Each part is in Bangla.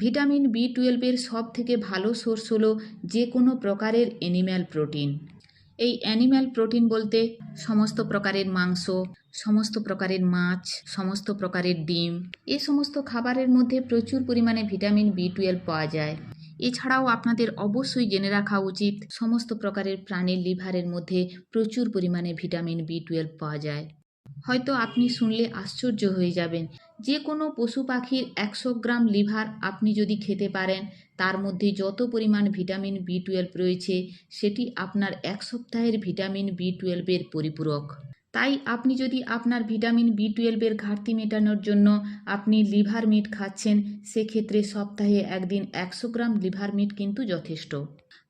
ভিটামিন বি টুয়েলভের সব থেকে ভালো সোর্স হলো যে কোনো প্রকারের অ্যানিম্যাল প্রোটিন। এই অ্যানিম্যাল প্রোটিন বলতে সমস্ত প্রকারের মাংস, সমস্ত প্রকারের মাছ, সমস্ত প্রকারের ডিম, এ সমস্ত খাবারের মধ্যে প্রচুর পরিমাণে ভিটামিন বি টুয়েলভ পাওয়া যায়। এছাড়াও আপনাদের অবশ্যই জেনে রাখা উচিত, সমস্ত প্রকারের প্রাণীর লিভারের মধ্যে প্রচুর পরিমাণে ভিটামিন বি টুয়েলভ পাওয়া যায়। হয়তো আপনি শুনলে আশ্চর্য হয়ে যাবেন। যে কোনো পশু পাখির একশো গ্রাম লিভার আপনি যদি খেতে পারেন, তার মধ্যে যত পরিমাণ ভিটামিন বি টুয়েলভ রয়েছে, সেটি আপনার এক সপ্তাহের ভিটামিন বি টুয়েলভের পরিপূরক। তাই আপনি যদি আপনার ভিটামিন বি টুয়েলভের ঘাটতি মেটানোর জন্য আপনি লিভার মিট খাচ্ছেন, সেক্ষেত্রে সপ্তাহে একদিন একশো গ্রাম লিভার মিট কিন্তু যথেষ্ট।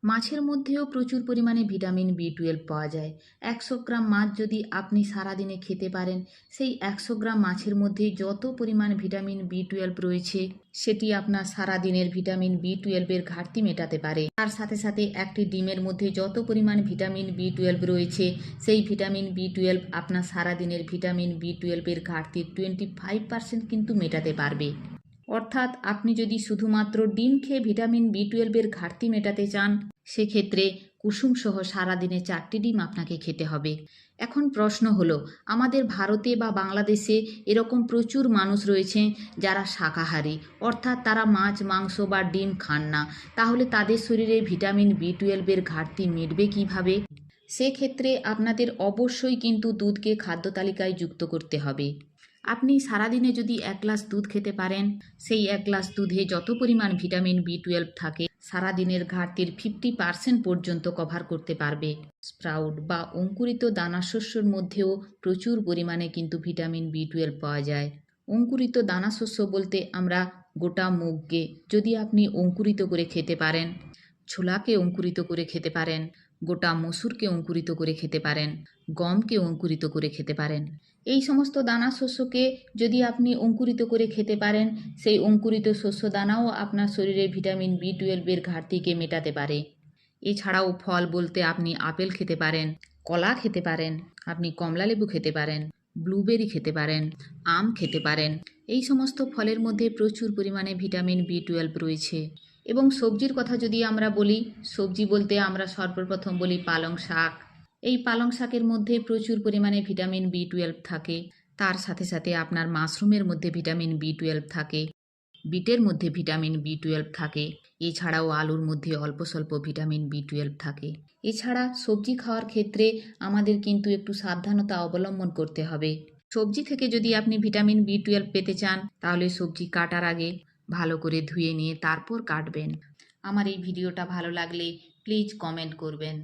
মাছের মধ্যেও প্রচুর পরিমাণে ভিটামিন বি টুয়েলভ পাওয়া যায়। একশো গ্রাম মাছ যদি আপনি সারাদিনে খেতে পারেন, সেই একশো গ্রাম মাছের মধ্যে যত পরিমাণ ভিটামিন বি টুয়েলভ রয়েছে, সেটি আপনার সারাদিনের ভিটামিন বি টুয়েলভের ঘাটতি মেটাতে পারে। তার সাথে সাথে একটি ডিমের মধ্যে যত পরিমাণ ভিটামিন বি টুয়েলভ রয়েছে, সেই ভিটামিন বি টুয়েলভ আপনার সারাদিনের ভিটামিন বি টুয়েলভের ঘাটতি টোয়েন্টি ফাইভ পার্সেন্ট কিন্তু মেটাতে পারবে। অর্থাৎ আপনি যদি শুধুমাত্র ডিম খেয়ে ভিটামিন বি টুয়েলভের ঘাটতি মেটাতে চান, সেক্ষেত্রে কুসুম সহ সারাদিনে চারটি ডিম আপনাকে খেতে হবে। এখন প্রশ্ন হলো, আমাদের ভারতে বা বাংলাদেশে এরকম প্রচুর মানুষ রয়েছে যারা শাকাহারী, অর্থাৎ তারা মাছ, মাংস বা ডিম খান না। তাহলে তাদের শরীরে ভিটামিন বি টুয়েলভের ঘাটতি মিটবে কীভাবে? সেক্ষেত্রে আপনাদের অবশ্যই কিন্তু দুধকে খাদ্য তালিকায় যুক্ত করতে হবে। আপনি সারাদিনে যদি এক গ্লাস দুধ খেতে পারেন, সেই এক গ্লাস দুধে যত পরিমাণ ভিটামিন বি টুয়েলভ থাকে, সারাদিনের ঘাটতির ফিফটি পার্সেন্ট পর্যন্ত কভার করতে পারবে। স্প্রাউট বা অঙ্কুরিত দানাশস্যর মধ্যেও প্রচুর পরিমাণে কিন্তু ভিটামিন বি টুয়েলভ পাওয়া যায়। অঙ্কুরিত দানাশস্য বলতে আমরা গোটা মুগকে যদি আপনি অঙ্কুরিত করে খেতে পারেন, ছোলাকে অঙ্কুরিত করে খেতে পারেন গোটা মসুরকে অঙ্কুরিত করে খেতে পারেন, গমকে অঙ্কুরিত করে খেতে পারেন। এই সমস্ত দানা শস্যকে যদি আপনি অঙ্কুরিত করে খেতে পারেন, সেই অঙ্কুরিত শস্য দানাও আপনার শরীরে ভিটামিন বি টুয়েলভের ঘাটতিকে মেটাতে পারে। এছাড়াও ফল বলতে আপনি আপেল খেতে পারেন, কলা খেতে পারেন, আপনি কমলালেবু খেতে পারেন, ব্লুবেরি খেতে পারেন, আম খেতে পারেন। এই সমস্ত ফলের মধ্যে প্রচুর পরিমাণে ভিটামিন বি টুয়েলভ রয়েছে। এবং সবজির কথা যদি আমরা বলি, সবজি বলতে আমরা সর্বপ্রথম বলি পালং শাক। এই পালং শাকের মধ্যে প্রচুর পরিমাণে ভিটামিন বি টুয়েলভ থাকে। তার সাথে সাথে আপনার মাশরুমের মধ্যে ভিটামিন বি টুয়েলভ থাকে। বিটের মধ্যে ভিটামিন বি টুয়েলভ থাকে। এছাড়াও আলুর মধ্যে অল্প স্বল্প ভিটামিন বি টুয়েলভ থাকে। এছাড়া সবজি খাওয়ার ক্ষেত্রে আমাদের কিন্তু একটু সাবধানতা অবলম্বন করতে হবে। সবজি থেকে যদি আপনি ভিটামিন বি টুয়েলভ পেতে চান, তাহলে সবজি কাটার আগে ভালো করে ধুয়ে নিয়ে তারপর কাটবেন। আমার এই ভিডিওটা ভালো লাগলে প্লিজ কমেন্ট করবেন।